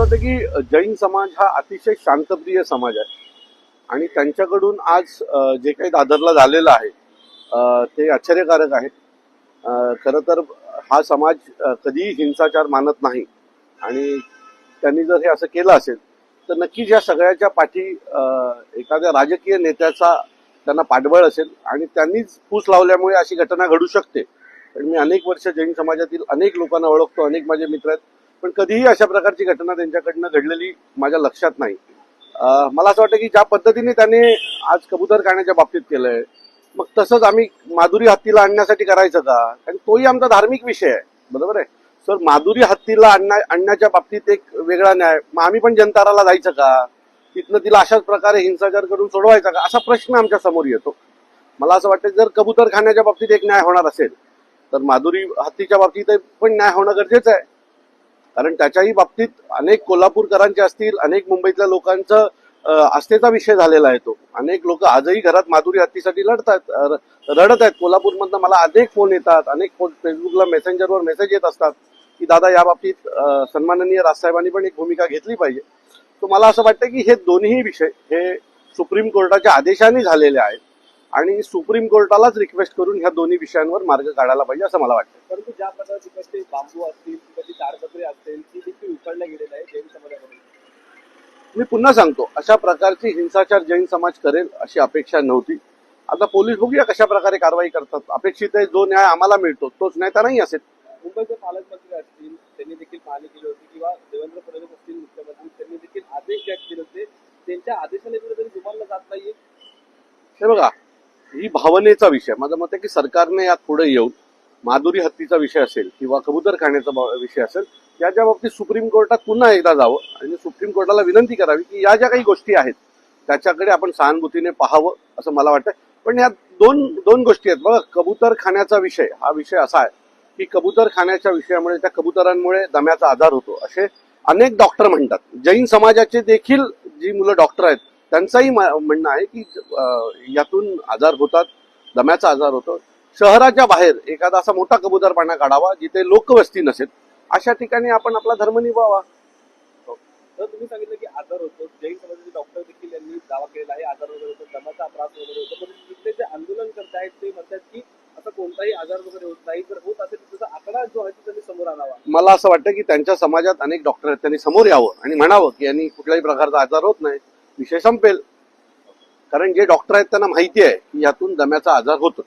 असं वाटतं की जैन समाज हा अतिशय शांतप्रिय समाज आहे. आणि त्यांच्याकडून आज जे काही दादरला झालेलं आहे ते आश्चर्यकारक आहे खरं तर हा समाज कधीही हिंसाचार मानत नाही. आणि त्यांनी जर हे असं केलं असेल तर नक्कीच या सगळ्याच्या पाठी एखाद्या राजकीय नेत्याचा त्यांना पाठबळ असेल. आणि त्यांनीच फूस लावल्यामुळे अशी घटना घडू शकते. पण मी अनेक वर्ष जैन समाजातील अनेक लोकांना ओळखतो अनेक माझे मित्र आहेत. पण कधीही अशा प्रकारची घटना त्यांच्याकडनं घडलेली माझ्या लक्षात नाही. मला असं वाटतं की ज्या पद्धतीने त्याने आज कबूतर खाण्याच्या बाबतीत केलंय मग तसंच आम्ही माधुरी हत्तीला आणण्यासाठी करायचं का? कारण तोही आमचा धार्मिक विषय आहे बरोबर आहे? सर माधुरी हत्तीला आणण्या आणण्याच्या बाबतीत एक वेगळा न्याय मग आम्ही पण जनताराला जायचं का? तिथनं तिला अशाच प्रकारे हिंसाचार करून सोडवायचा का? असा प्रश्न आमच्यासमोर येतो. मला असं वाटतं जर कबूतर खाण्याच्या बाबतीत एक न्याय होणार असेल तर माधुरी हत्तीच्या बाबतीत पण न्याय होणं गरजेचं आहे. कारण त्याच्याही बाबतीत अनेक कोल्हापूरकरांचे असतील अनेक मुंबईतल्या लोकांचं आस्थेचा विषय झालेला आहे तो. अनेक लोक आजही घरात माधुरी हत्तीसाठी लढतात र- रडत आहेत. कोल्हापूरमधनं मला अनेक फोन येतात अनेक फोन फेसबुकला मेसेंजरवर मेसेज येत असतात की दादा या बाबतीत सन्माननीय राजसाहेबांनी पण एक भूमिका घेतली पाहिजे. तर मला असं वाटतं की हे दोन्ही विषय हे सुप्रीम कोर्टाच्या आदेशाने झालेले आहेत. आणि सुप्रीम कोर्टालाच रिक्वेस्ट करून ह्या दोन्ही विषयांवर मार्ग काढायला पाहिजे असं मला वाटतं. परंतु ज्या प्रकारे तिकडचे बांबू असतील तिकडची ताडपत्रे असतील ती देखील उचलल्या गेलेल्या आहे जैन समाजाकडून मी पुन्हा सांगतो अशा प्रकारची हिंसाचार जैन समाज करेल अशी अपेक्षा नव्हती. आता पोलीस बघूया कशा प्रकारे कारवाई करतात. अपेक्षित आहे जो न्याय आम्हाला मिळतो तोच न्याय त्यांनाही असेल. मुंबईचे पालकमंत्री असतील त्यांनी देखील पाहणी केली होती किंवा देवेंद्र फडणवीस असतील मुख्यमंत्री त्यांनी देखील आदेश व्यक्त केले होते. त्यांच्या आदेशाने कुठेतरी जुमानला जात नाहीये. हे बघा ही भावनेचा विषय. माझं मत आहे की सरकारने यात पुढे येऊन माधुरी हत्तीचा विषय असेल किंवा कबूतर खाण्याचा बा- विषय असेल याच्या बाबतीत सुप्रीम कोर्टात पुन्हा एकदा जावं आणि सुप्रीम कोर्टाला विनंती करावी की या ज्या काही गोष्टी आहेत त्याच्याकडे आपण सहानुभूतीने पाहावं असं मला वाटतं पण या दोन दोन गोष्टी आहेत. बघा कबूतर खाण्याचा विषय हा विषय असा आहे की कबूतर खाण्याच्या विषयामुळे त्या कबुतरांमुळे दम्याचा आधार होतो. असे अनेक डॉक्टर म्हणतात. जैन समाजाचे देखील जी मुलं डॉक्टर आहेत त्यांचंही म्हणणं आहे की यातून आजार होतात दम्याचा आजार होतो. शहराच्या बाहेर एखादा असा मोठा कबूतरपाना काढावा जिथे लोकवस्ती नसेल अशा ठिकाणी आपण आपला धर्म निभावा. तर तुम्ही सांगितलं की आजार होतो. जैन समाजाचे डॉक्टर देखील यांनी दावा केलेला आहे. आजार वगैरे होतो दमाचा त्रास वगैरे होतो. पण तिथले जे आंदोलन करत आहेत ते म्हणतात की असं कोणताही आजार वगैरे होत नाही. जर होत असेल तर त्याचा आकडा जो आहे तो त्यांनी समोर आणावा. मला असं वाटतं की त्यांच्या समाजात अनेक डॉक्टर आहेत. त्यांनी समोर यावं आणि म्हणावं की यांनी कुठल्याही प्रकारचा आजार होत नाही. विषय संपेल. कारण जे डॉक्टर आहेत त्यांना माहिती आहे की यातून दम्याचा आजार होतोच.